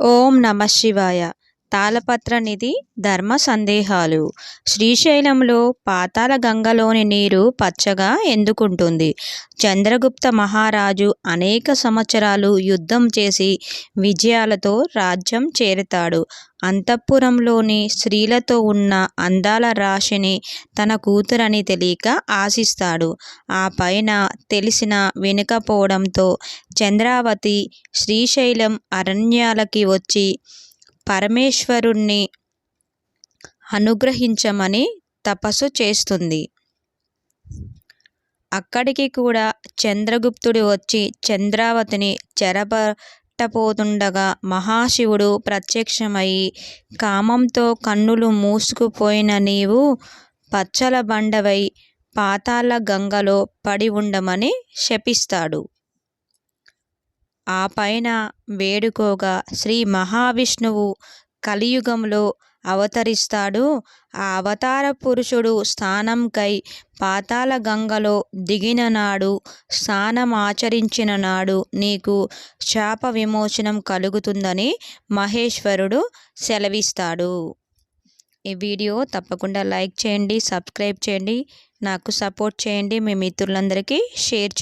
ఓం నమ శివాయ. తాళపత్ర నిధి ధర్మ సందేహాలు. శ్రీశైలంలో పాతాల గంగలోని నీరు పచ్చగా ఎందుకుంటుంది. చంద్రగుప్త మహారాజు అనేక సంవత్సరాలు యుద్ధం చేసి విజయాలతో రాజ్యం చేరుతాడు. అంతఃపురంలోని స్త్రీలతో ఉన్న అందాల రాశిని తన కూతురని తెలియక ఆశిస్తాడు. ఆ పైన తెలిసిన వెనుకపోవడంతో చంద్రావతి శ్రీశైలం అరణ్యాలకి వచ్చి పరమేశ్వరుణ్ణి అనుగ్రహించమని తపస్సు చేస్తుంది. అక్కడికి కూడా చంద్రగుప్తుడు వచ్చి చంద్రావతిని చెరబట్టపోతుండగా మహాశివుడు ప్రత్యక్షమై కామంతో కన్నులు మూసుకుపోయిన నీవు పచ్చల బండవై పాతాళ గంగలో పడి ఉండమని శపిస్తాడు. ఆ పైన వేడుకోగా శ్రీ మహావిష్ణువు కలియుగంలో అవతరిస్తాడు. ఆ అవతార పురుషుడు స్థానంకై పాతాళ గంగలో దిగిన నాడు స్నానం ఆచరించిన నాడు నీకు శాప విమోచనం కలుగుతుందని మహేశ్వరుడు సెలవిస్తాడు. ఈ వీడియో తప్పకుండా లైక్ చేయండి సబ్స్క్రైబ్ చేయండి నాకు సపోర్ట్ చేయండి. మీ మిత్రులందరికీ షేర్ చేయండి.